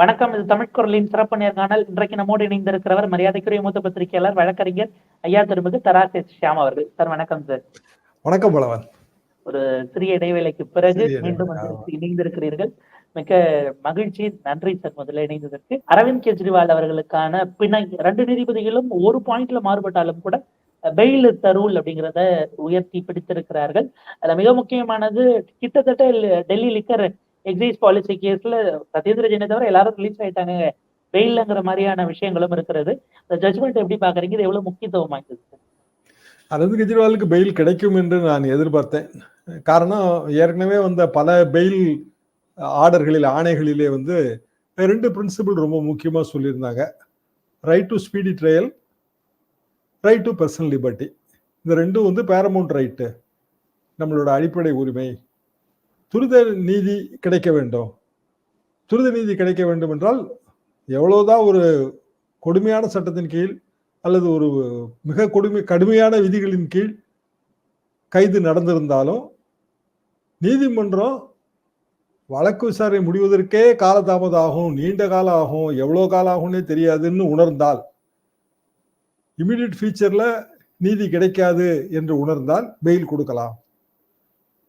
வணக்கம் இது தமிழ் குரலின் சிறப்பு நேர்காணல் இன்றைக்கு நம்மோடு இணைந்திருக்கிறவர் மரியாதைக்குரிய மூத்த பத்திரிகையாளர் வழக்கறிஞர் ஐயா திருமிகு தராசே ஷியாம் அவர்கள். சார் வணக்கம் சார். வணக்கம் பலவன். ஒரு சிறிய இடைவேளைக்கு பிறகு மீண்டும் இணைந்திருக்கிறீர்கள். மிக்க மகிழ்ச்சி நன்றி சார் முதல்ல இணைந்ததற்கு. அரவிந்த் கெஜ்ரிவால் அவர்களுக்கான பிணை ரெண்டு நீதிபதிகளும் ஒரு பாயிண்ட்ல மாறுபட்டாலும் கூட பெயில் தரூல் அப்படிங்கிறத உயர்த்தி பிடித்திருக்கிறார்கள். அதுல மிக முக்கியமானது கிட்டத்தட்ட டெல்லி லிக்கர் எக்ஸைஸ் பாலிசி கேஸ்ல சத்யேந்திர ஜெயினை தவிர எல்லாரும் ரிலீஸ் ஆயிட்டாங்க. பெயில்ங்கிற மாதிரியான விஷயங்களும் இருக்கிறது. இந்த ஜட்மெண்ட் எப்படி பாக்குறீங்க இது எவ்வளவு முக்கியத்துவம் வாய்ந்தது? அரவிந்த் கெஜ்ரிவாலுக்கு பெயில் கிடைக்கும் என்று நான் எதிர்பார்த்தேன். காரணம் ஏற்கனவே வந்த பல பெயில் ஆர்டர்களில் ஆணைகளிலே வந்து ரெண்டு பிரின்சிபிள் ரொம்ப முக்கியமாக சொல்லியிருந்தாங்க. Right to speedy trial right to personal liberty இந்த ரெண்டும் வந்து பேரமௌண்ட் ரைட்டு நம்மளோட அடிப்படை உரிமை. துரித நீதி கிடைக்க வேண்டும். துரித நீதி கிடைக்க வேண்டும் என்றால் எவ்வளவுதான் ஒரு கொடுமையான சட்டத்தின் கீழ் அல்லது ஒரு மிக கொடுமை கடுமையான விதிகளின் கீழ் கைது நடந்திருந்தாலும் நீதிமன்றம் வழக்கு விசாரணை முடிவதற்கே காலதாமதம் ஆகும் நீண்ட காலம் ஆகும் எவ்வளோ காலம் ஆகும்னே தெரியாதுன்னு உணர்ந்தால் இமிடியட் ஃபியூச்சரில் நீதி கிடைக்காது என்று உணர்ந்தால் பெயில் கொடுக்கலாம்.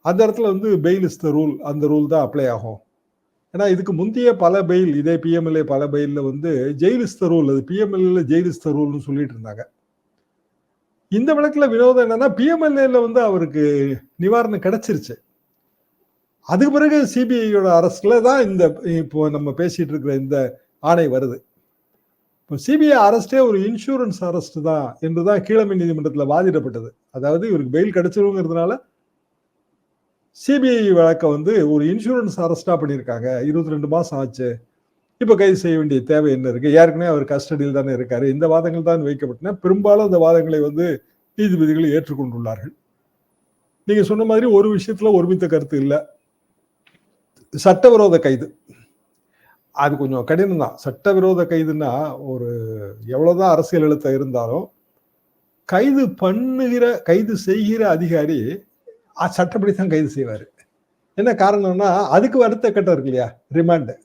அந்த இடத்துல வந்து பெயில் இஸ் த ரூல் அந்த ரூல் தான் அப்ளை ஆகும். ஏன்னா இதுக்கு முந்தைய பல பெயில் இதே பிஎம்எல்ஏ பல பெயிலில் வந்து ஜெயில் இஸ் த ரூல் அது பிஎம்எல்ஏல ஜெயில் இஸ் த ரூல்னு சொல்லிட்டு இருந்தாங்க. இந்த வழக்கில் வினோதம் என்னன்னா பிஎம்எல்ஏல வந்து அவருக்கு நிவாரணம் கிடைச்சிருச்சு. அதுக்கு பிறகு சிபிஐயோட அரசுல தான் இந்த இப்போ நம்ம பேசிட்டு இருக்கிற இந்த ஆணை வருது. இப்போ சிபிஐ அரஸ்டே ஒரு இன்சூரன்ஸ் அரஸ்ட் தான் என்று தான் கீழமை நீதிமன்றத்தில் வாதிடப்பட்டது. அதாவது இவருக்கு பெயில் கிடைச்சிருங்கிறதுனால சிபிஐ வழக்கை வந்து ஒரு இன்சூரன்ஸ் அரெஸ்டாக பண்ணியிருக்காங்க. இருபத்தி ரெண்டு மாதம் ஆச்சு. இப்போ கைது செய்ய வேண்டிய தேவை என்ன இருக்குது ஏற்கனவே அவர் கஸ்டடியில் தானே இருக்கார். இந்த வாதங்கள் தான் வைக்கப்பட்டன. பெரும்பாலும் அந்த வாதங்களை வந்து நீதிபதிகள் ஏற்றுக்கொண்டுள்ளார்கள். நீங்கள் சொன்ன மாதிரி ஒரு விஷயத்தில் ஒருமித்த கருத்து இல்லை. சட்டவிரோத கைது. அது கொஞ்சம் கடினம் தான் சட்டவிரோத கைதுன்னா ஒரு எவ்வளோதான் அரசியல் எழுத்த இருந்தாலும் கைது பண்ணுகிற கைது செய்கிற அதிகாரி சட்டப்படி தான் கைது செய்வார். என்ன காரணம்னா அதுக்கு அடுத்த கட்டம் இருக்கு இல்லையா ரிமாண்டு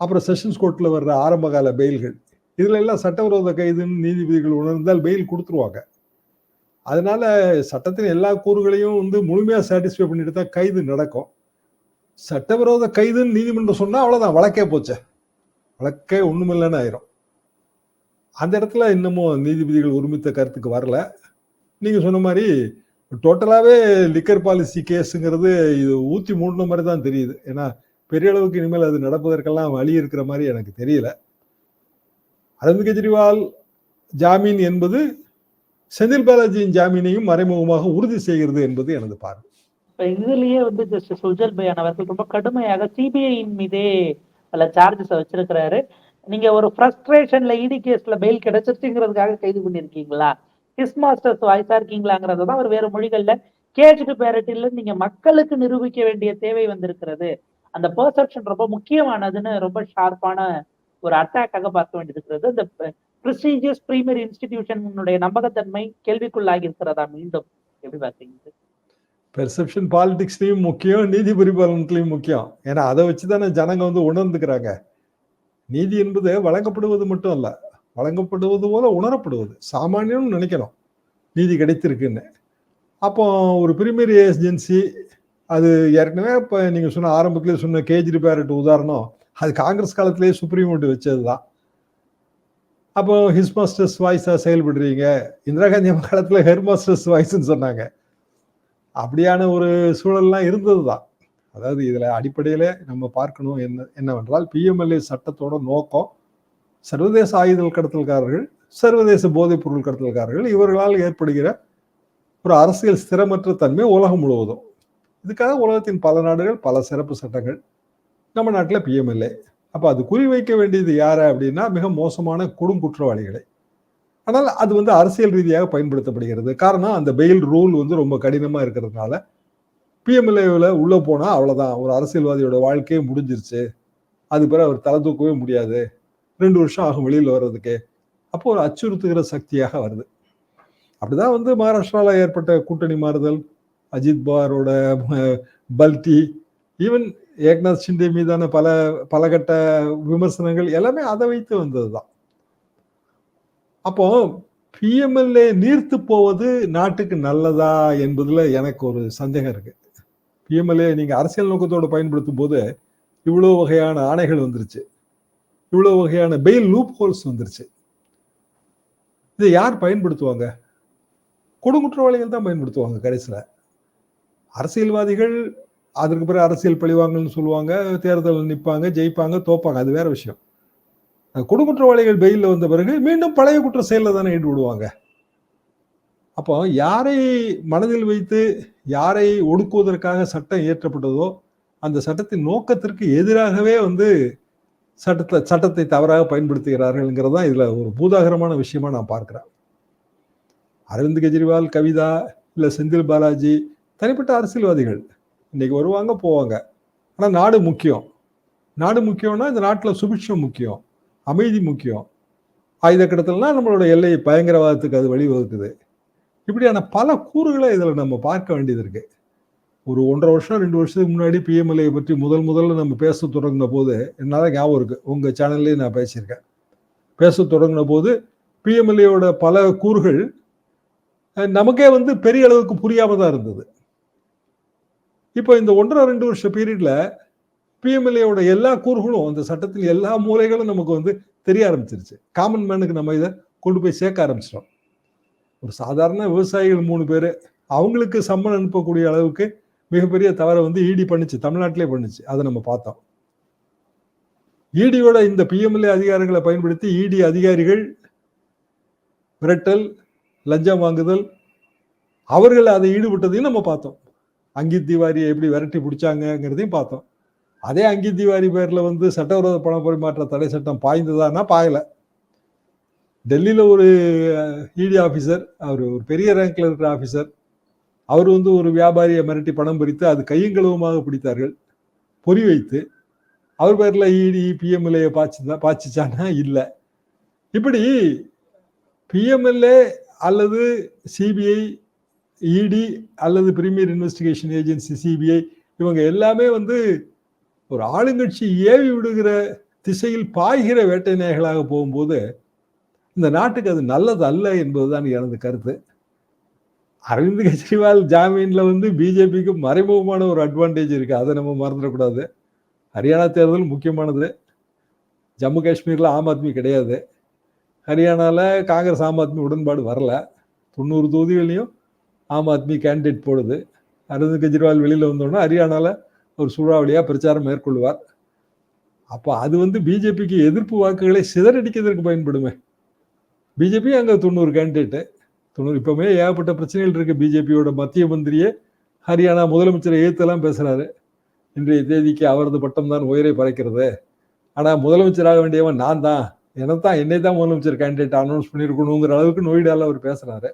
அப்புறம் செஷன்ஸ் கோர்ட்டில் வர்ற ஆரம்பகால பெயில்கள் இதில் எல்லாம் சட்டவிரோத கைதுன்னு நீதிபதிகள் உணர்ந்தால் பெயில் கொடுத்துருவாங்க. அதனால சட்டத்தின் எல்லா கூறுகளையும் வந்து முழுமையாக சாட்டிஸ்ஃபை பண்ணிட்டு தான் கைது நடக்கும். சட்டவிரோத கைதுன்னு நீதிமன்றம் சொன்னால் அவ்வளோதான் வழக்கே போச்சே. வழக்கே ஒன்றுமில்லைன்னு ஆயிரும். அந்த இடத்துல இன்னமும் நீதிபதிகள் ஒருமித்த கருத்துக்கு வரல. நீங்கள் சொன்ன மாதிரி டோட்டலாவே லிக்கர் பாலிசி கேஸுங்கிறது இது ஊத்தி மூடின மாதிரி தான் தெரியுது. ஏன்னா பெரிய அளவுக்கு இனிமேல் அது நடப்பதற்கெல்லாம் வழி இருக்கிற மாதிரி எனக்கு தெரியல. அரவிந்த் கெஜ்ரிவால் ஜாமீன் என்பது செந்தில் பாலாஜியின் ஜாமீனையும் மறைமுகமாக உறுதி செய்கிறது என்பது எனது பார்வை. இப்போ இதுலயே வந்து ஜஸ்டிஸ் உஜல் பயான் அவர்கள் ரொம்ப கடுமையாக சிபிஐயின் மீதே பல சார்ஜஸ் வச்சிருக்கிறாரு. நீங்க ஒரு ஃப்ரஸ்ட்ரேஷன்ல இடி கேஸ்ல பெயில் கிடைச்சிருச்சுங்கிறதுக்காக கைது பண்ணிருக்கீங்களா ஹிஸ் மாஸ்டர்ஸ் வாய்ஸா இருக்கீங்களாங்கிறத தான் அவர் வேற மொழிகள்ல கேஜ்டு பேரட்டில நீங்க மக்களுக்கு நிரூபிக்க வேண்டிய தேவை வந்திருக்கிறது. அந்த பெர்செப்ஷன் ரொம்ப முக்கியமானதுன்னு ரொம்ப ஷார்ப்பான ஒரு அட்டாக்காக பார்க்க வேண்டியிருக்கிறது. இந்த ப்ரெஸ்டீஜியஸ் பிரைமரி இன்ஸ்டிடியூஷனுடைய நம்பகத்தன்மை கேள்விக்குள்ளாகி இருக்கிறதா மீண்டும்? எப்படி பார்த்தீங்க பெர்செப்ஷன் பாலிடிக்ஸ்லையும் முக்கியம் நீதி பரிபாலனத்துலையும் முக்கியம். ஏன்னா அதை வச்சுதானே ஜனங்க வந்து உணர்ந்துக்கிறாங்க. நீதி என்பது வழங்கப்படுவது மட்டும் அல்ல. வழங்கப்படுவது போல உணரப்படுவது. சாமானியம்னு நினைக்கணும். நீதி கிடைத்திருக்குன்னு. அப்போ ஒரு பிரிமியர் ஏஜென்சி அது ஏற்கனவே இப்போ நீங்கள் சொன்ன ஆரம்பத்திலே சொன்ன கேஜ்ரி பேரட் உதாரணம் அது காங்கிரஸ் காலத்திலேயே சுப்ரீம் கோர்ட் வச்சது தான் அப்போ ஹிஸ் மாஸ்டர்ஸ் வாய்ஸாக செயல்படுறீங்க. இந்திரா காந்தி காலத்தில் ஹெர் மாஸ்டர்ஸ் வாய்ஸ்ன்னு சொன்னாங்க. அப்படியான ஒரு சூழல்லாம் இருந்தது தான் அதாவது இதில் அடிப்படையில் நம்ம பார்க்கணும் என்ன என்னவென்றால் பிஎம்எல்ஏ சட்டத்தோட நோக்கம் சர்வதேச ஆயுதல் கடத்தல்காரர்கள் சர்வதேச போதைப் பொருள் கடத்தல்காரர்கள் இவர்களால் ஏற்படுகிற ஒரு அரசியல் ஸ்திரமற்ற தன்மை உலகம் முழுவதும். இதுக்காக உலகத்தின் பல நாடுகள் பல சிறப்பு சட்டங்கள் நம்ம நாட்டில் பிஎம்எல்ஏ அப்போ அது குறிவைக்க வேண்டியது யாரை அப்படின்னா மிக மோசமான கொடும் குற்றவாளிகளை. ஆனால் அது வந்து அரசியல் ரீதியாக பயன்படுத்தப்படுகிறது. காரணம் அந்த பெயில் ரூல் வந்து ரொம்ப கடினமாக இருக்கிறதுனால பிஎம்எல்ஏவில் உள்ளே போனால் அவ்வளோதான் ஒரு அரசியல்வாதியோட வாழ்க்கையே முடிஞ்சிருச்சு. அது பிறகு அவர் தலை தூக்கவே முடியாது. ரெண்டு வருஷம் ஆகும் வெளியில் வர்றதுக்கு. அப்போ ஒரு அச்சுறுத்துகிற சக்தியாக வருது. அப்படிதான் வந்து மகாராஷ்டிராவில் ஏற்பட்ட கூட்டணி மாறுதல் அஜித் பவாரோட பல்டி ஈவன் ஏக்நாத் ஷிண்டே மீதான பல பலகட்ட விமர்சனங்கள் எல்லாமே அதை வைத்து வந்ததுதான். அப்போ பிஎம்எல்ஏ நீர்த்து போவது நாட்டுக்கு நல்லதா என்பதில் எனக்கு ஒரு சந்தேகம் இருக்கு. பிஎம்எல்ஏ நீங்கள் அரசியல் நோக்கத்தோடு பயன்படுத்தும் போது இவ்வளோ வகையான ஆணைகள் வந்துருச்சு. இவ்வளோ வகையான பெயில் லூப் ஹோல்ஸ் வந்துருச்சு. இதை யார் பயன்படுத்துவாங்க? கொடுங்குற்றவாளிகள் தான் பயன்படுத்துவாங்க கடைசியில். அரசியல்வாதிகள் அதற்கு பிறகு அரசியல் பழிவாங்கன்னு சொல்லுவாங்க தேர்தலில் நிற்பாங்க ஜெயிப்பாங்க தோப்பாங்க அது வேற விஷயம். கொடுங்குற்றவாளிகள் பெயிலில் வந்த பிறகு மீண்டும் பழைய குற்ற செயலில் தானே ஈடுபடுவாங்க அப்போ யாரை மனதில் வைத்து யாரை ஒடுக்குவதற்காக சட்டம் இயற்றப்பட்டதோ அந்த சட்டத்தின் நோக்கத்திற்கு எதிராகவே வந்து சட்டத்தை சட்டத்தை தவறாக பயன்படுத்துகிறார்கள்ங்கிறது தான் இதில் ஒரு பூதாகரமான விஷயமா நான் பார்க்குறேன். அரவிந்த் கெஜ்ரிவால் கவிதா இல்லை செந்தில் பாலாஜி தனிப்பட்ட அரசியல்வாதிகள் இன்றைக்கி வருவாங்க போவாங்க. ஆனால் நாடு முக்கியம். நாடு முக்கியம்னா இந்த நாட்டில் சுபிட்சம் முக்கியம் அமைதி முக்கியம். ஆயுத கட்டத்தில்னா நம்மளோட எல்லை பயங்கரவாதத்துக்கு அது வழிவகுக்குது. இப்படியான பல கூறுகளை இதில் நம்ம பார்க்க வேண்டியது இருக்குது ஒரு ஒன்றரை வருஷம் ரெண்டு வருஷத்துக்கு முன்னாடி பிஎம்எல்ஏ பற்றி முதல் முதல்ல நம்ம பேச தொடங்கின போது என்னால் ஞாபகம் இருக்குது உங்கள் சேனல்லையும் நான் பேசியிருக்கேன். பேச தொடங்கின போது பிஎம்எல்ஏவோட பல கூறுகள் நமக்கே வந்து பெரிய அளவுக்கு புரியாம தான் இருந்தது. இப்போ இந்த ஒன்றரை ரெண்டு வருஷ பீரியடில் பிஎம்எல்ஏவோட எல்லா கூறுகளும் அந்த சட்டத்தில் எல்லா மூலைகளும் நமக்கு வந்து தெரிய ஆரம்பிச்சிருச்சு. காமன் மேனுக்கு நம்ம இதை கொண்டு போய் சேர்க்க ஆரம்பிச்சிட்டோம். ஒரு சாதாரண விவசாயிகள் மூணு பேர் அவங்களுக்கு சம்மன் அனுப்பக்கூடிய அளவுக்கு மிகப்பெரிய தவறை வந்து இடி பண்ணுச்சு தமிழ்நாட்டிலே பண்ணுச்சு. அதை நம்ம பார்த்தோம். இடியோட இந்த பிஎம்எல்ஏ அதிகாரங்களை பயன்படுத்தி இடி அதிகாரிகள் மிரட்டல் லஞ்சம் வாங்குதல் அவர்கள் அதை ஈடுபட்டதையும் நம்ம பார்த்தோம். அங்கித் திவாரியை எப்படி விரட்டி பிடிச்சாங்கிறதையும் பார்த்தோம். அதே அங்கித் திவாரி பேரில் வந்து சட்டவிரோத பண பரிமாற்ற தடை சட்டம் பாய்ந்ததான்னா பாயல. டெல்லியில் ஒரு இடி ஆஃபீஸர் அவர் ஒரு பெரிய ரேங்க்ல இருக்கிற ஆஃபீஸர் அவர் வந்து ஒரு வியாபாரியை மிரட்டி பணம் பறித்து அது கையங்களவுமாக பிடித்தார்கள். பொறி வைத்து. அவர் பேரில் இடி பிஎம்எல்ஏ பாய்ச்சிதான் பாய்ச்சிச்சானா இல்லை. இப்படி பிஎம்எல்ஏ அல்லது சிபிஐ இடி அல்லது பிரீமியர் இன்வெஸ்டிகேஷன் ஏஜென்சி சிபிஐ இவங்க எல்லாமே வந்து ஒரு ஆளுங்கட்சி ஏவி விடுகிற திசையில் பாய்கிற வேட்டை நாய்களாக போகும்போது இந்த நாட்டுக்கு அது நல்லது அல்ல என்பதுதான் எனது கருத்து. அரவிந்த் கெஜ்ரிவால் ஜாமீன்ல வந்து பிஜேபிக்கு மறைமுகமான ஒரு அட்வான்டேஜ் இருக்கு. அதை நம்ம மறந்துடக்கூடாது. ஹரியானா தேர்தல் முக்கியமானது. ஜம்மு காஷ்மீரில் ஆம் ஆத்மி கிடையாது. ஹரியானாவில் காங்கிரஸ் ஆம் ஆத்மி உடன்பாடு வரல. தொண்ணூறு தொகுதிகளையும் ஆம் ஆத்மி கேண்டிடேட் போடுது. அரவிந்த் கெஜ்ரிவால் வெளியில் வந்தோன்னா ஹரியானாவில் ஒரு சூறாவளியாக பிரச்சாரம் மேற்கொள்வார். அப்போ அது வந்து பிஜேபிக்கு எதிர்ப்பு வாக்குகளை சிதறடிக்கிறதுக்கு பயன்படுமே. பிஜேபி அங்கே தொண்ணூறு கேண்டிடேட்டு தொண்ணூறு இப்பவுமே ஏகப்பட்ட பிரச்சனைகள் இருக்குது பிஜேபியோட மத்திய மந்திரியே ஹரியானா முதலமைச்சரை ஏத்தெல்லாம் பேசுகிறாரு இன்றைய தேதிக்கு அவரது பட்டம் தான் உயரை பறைக்கிறது. ஆனால் முதலமைச்சராக வேண்டியவன் நான் தான். தான் என்னை தான் முதலமைச்சர் கேண்டிடேட் அனௌன்ஸ் பண்ணியிருக்கணுங்கிற அளவுக்கு நோய்டால அவர் பேசுகிறாரு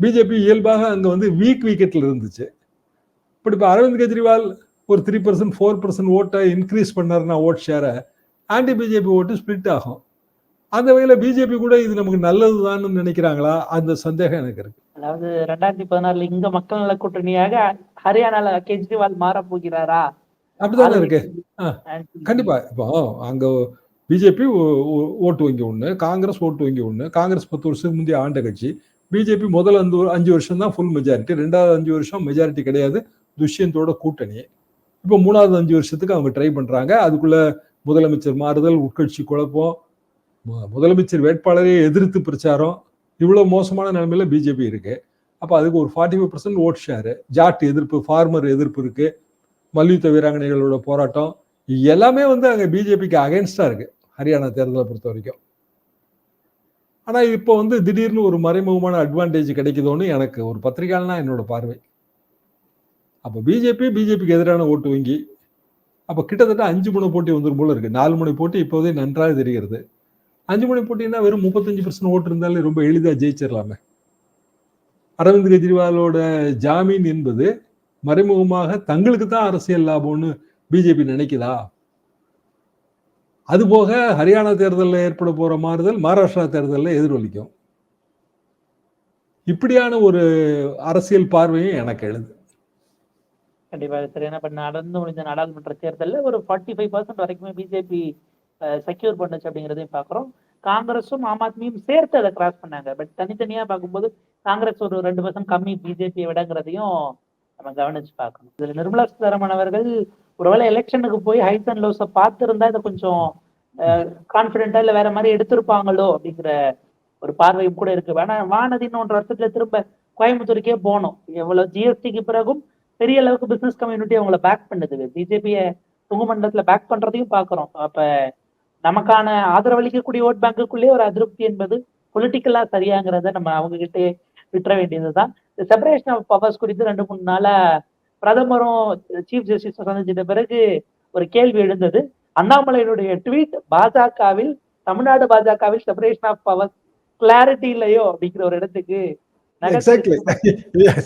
பிஜேபி இயல்பாக அங்கே வந்து வீக் விக்கெட்டில் இருந்துச்சு. பட் இப்போ அரவிந்த் கெஜ்ரிவால் ஒரு த்ரீ பர்சன்ட் ஃபோர் பர்சன்ட் ஓட்டை இன்க்ரீஸ் பண்ணாருன்னா ஓட் ஷேரை ஆன்டி பிஜேபி ஓட்டு ஸ்ப்ளிட் ஆகும். அந்த வகையில பிஜேபி கூட இது நமக்கு நல்லதுதான்னு நினைக்கிறாங்களா? அந்த சந்தேகம் எனக்கு இருக்கு. அதாவது ரெண்டாயிரத்தி பதினாறுல இங்க மக்கள் நல கூட்டணியாக ஹரியானால கெஜ்ரிவால் மாற போகிறாரா? அப்படிதானே இருக்கு. கண்டிப்பா. இப்போ அங்க பிஜேபி ஓட்டு வங்கி ஒண்ணு காங்கிரஸ் ஓட்டு வங்கி ஒண்ணு காங்கிரஸ் பத்து வருஷத்துக்கு முந்தைய ஆண்ட கட்சி. பிஜேபி முதல் அஞ்சு அஞ்சு வருஷம் தான் ஃபுல் மெஜாரிட்டி ரெண்டாவது அஞ்சு வருஷம் மெஜாரிட்டி கிடையாது. துஷ்யந்தோட கூட்டணி. இப்போ மூணாவது அஞ்சு வருஷத்துக்கு அவங்க ட்ரை பண்றாங்க. அதுக்குள்ள முதலமைச்சர் மாறுதல் உட்கட்சி குழப்பம் முதலமைச்சர் வேட்பாளரே எதிர்த்து பிரச்சாரம். இவ்வளோ மோசமான நிலைமையில் பிஜேபி இருக்குது அப்போ அதுக்கு ஒரு forty five percent vote share Jat எதிர்ப்பு ஃபார்மர் எதிர்ப்பு இருக்குது மல்யுத்த வீராங்கனைகளோட போராட்டம். எல்லாமே வந்து அங்கே பிஜேபிக்கு அகேன்ஸ்டாக இருக்குது ஹரியானா தேர்தலை பொறுத்த வரைக்கும். ஆனால் இப்போ வந்து திடீர்னு ஒரு மறைமுகமான அட்வான்டேஜ் கிடைக்குதோன்னு எனக்கு ஒரு பத்திரிகையாளனா என்னோட பார்வை. அப்போ பிஜேபி பிஜேபிக்கு எதிரான ஓட்டு வங்கி. அப்போ கிட்டத்தட்ட அஞ்சு முனை போட்டி வந்துடும் போல இருக்குது நாலு முனை போட்டி இப்போதே நன்றாக தெரிகிறது. அஞ்சு மணி போட்டின்னா வெறும் முப்பத்தஞ்சு பர்சன்ட் ஓட்டு இருந்தாலே ரொம்ப எளிதாக ஜெயிச்சிடலாமே. அரவிந்த் கெஜ்ரிவாலோட ஜாமீன் என்பது மறைமுகமாக தங்களுக்கு தான் அரசியல் லாபம்னு பிஜேபி நினைக்குதா? அதுபோக ஹரியானா தேர்தலில் ஏற்பட போற மாறுதல் மகாராஷ்டிரா தேர்தலில் எதிரொலிக்கும். இப்படியான ஒரு அரசியல் பார்வையும் எனக்கு எழுது. கண்டிப்பாக சரி. ஏன்னா நடந்து முடிஞ்ச நாடாளுமன்ற தேர்தலில் ஒரு ஃபார்ட்டி ஃபைவ் பர்சன்ட் வரைக்குமே பிஜேபி செக்யூர் பண்ணுச்சு அப்படிங்கிறதையும் பார்க்குறோம். காங்கிரஸும் ஆம் ஆத்மியும் சேர்த்து அதை கிராஸ் பண்ணாங்க. பட் தனித்தனியா பார்க்கும்போது காங்கிரஸ் ஒரு ரெண்டு பர்சன்ட் கம்மி பிஜேபியை விடங்கிறதையும் நம்ம கவனிச்சு பார்க்கணும். இதில் நிர்மலா சீதாராமன் அவர்கள் ஒருவேளை எலெக்ஷனுக்கு போய் ஹைஸ் அண்ட் லோஸை பார்த்துருந்தா இதை கொஞ்சம் கான்பிடென்டா இல்ல வேற மாதிரி எடுத்திருப்பாங்களோ அப்படிங்கிற ஒரு பார்வையும் கூட இருக்கு. ஆனா வானதின்னு ஒன்றரை வருஷத்துல திரும்ப கோயம்புத்தூருக்கே போனோம். எவ்வளவு ஜிஎஸ்டிக்கு பிறகும் பெரிய அளவுக்கு பிசினஸ் கம்யூனிட்டி அவங்கள பேக் பண்ணுது. பிஜேபியை துங்குமண்டலத்துல பேக் பண்றதையும் பாக்குறோம் அப்ப நமக்கான ஆதரவளிக்கக்கூடிய ஓட் பேங்குக்குள்ளேயே ஒரு அதிருப்தி என்பது பொலிட்டிக்கலா சரியாங்கிறத நம்ம அவங்க கிட்டே விட்டுற வேண்டியதுதான். செப்பரேஷன் ஆஃப் பவர்ஸ் குறித்து ரெண்டு மூணு நாளா பிரதமரும் சீஃப் ஜஸ்டிஸ் சந்திச்சிட்ட பிறகு ஒரு கேள்வி எழுந்தது. அண்ணாமலையினுடைய ட்வீட் பாஜகவில் தமிழ்நாடு பாஜகவில் செப்பரேஷன் ஆஃப் பவர்ஸ் கிளாரிட்டி இல்லையோ அப்படிங்கிற ஒரு இடத்துக்கு எக்ஸாக்ட்லி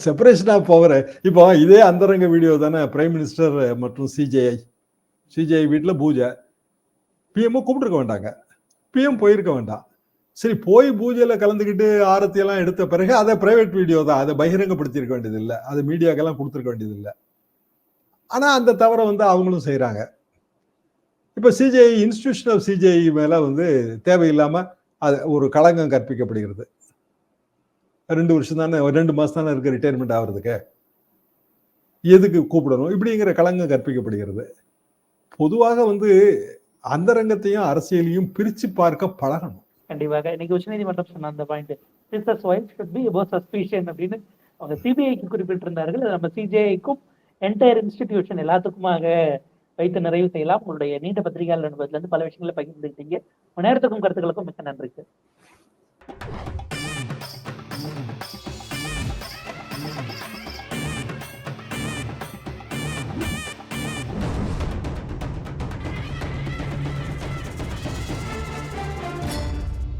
செப்பரேஷன் ஆஃப் பவர் இப்போ இதே அந்தரங்க வீடியோ தானே பிரைம் மினிஸ்டர் மற்றும் சிஜேஐ சிஜேஐ வீட்டில் பூஜை. பிஎம்ஓ கூப்பிட்டுருக்க வேண்டாங்க பிஎம் போயிருக்க வேண்டாம் சரி போய் பூஜையில் கலந்துக்கிட்டு ஆரத்தி எல்லாம் எடுத்த பிறகு அதை பிரைவேட் வீடியோ தான். அதை பகிரங்கப்படுத்தியிருக்க வேண்டியது இல்லை அதை மீடியாக்கெல்லாம் கொடுத்துருக்க வேண்டியது இல்லை ஆனால் அந்த தவறை வந்து அவங்களும் செய்கிறாங்க இப்போ சிஜேஐ இன்ஸ்டிடியூஷன் ஆஃப் சிஜேஐ மேலே வந்து தேவையில்லாமல் அது ஒரு களங்கம் கற்பிக்கப்படுகிறது. ரெண்டு வருஷம் தானே ரெண்டு மாதம் தானே இருக்குது ரிட்டையர்மெண்ட் ஆகிறதுக்கு. எதுக்கு கூப்பிடணும்? இப்படிங்கிற களங்கம் கற்பிக்கப்படுகிறது. பொதுவாக வந்து அந்தரங்கத்தையும் அரசியலையும் பிரிச்சு பார்க்க பழகணும். கண்டிப்பாக. இன்னைக்கு உச்சநீதிமன்றம் சொன்ன அந்த point Caesar's wife should be above suspicion அப்படின்னு அவங்க சிபிஐக்கு குறிப்பிட்டிருந்தார்கள். நம்ம சிஜேஐக்கும் என்டையர் இன்ஸ்டிடியூஷன் எல்லாத்துக்குமாக வைத்து நிறைவு செய்யலாம். உங்களுடைய நீண்ட பத்திரிகையாளர் அனுபவத்துல இருந்து பல விஷயங்களை பகிர்ந்துக்கிட்டீங்க நேரத்துக்கும் கருத்துக்களுக்கும் மிக்க நன்றி.